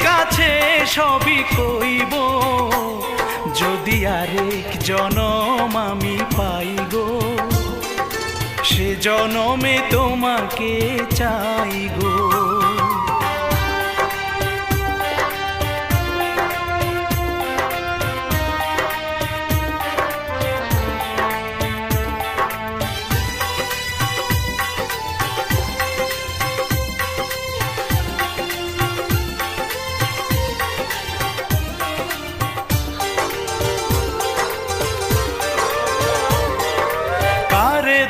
কাছে সবই কইব যদি আরেক জনম আমি পাই সে জনমে তোমাকে চাই গো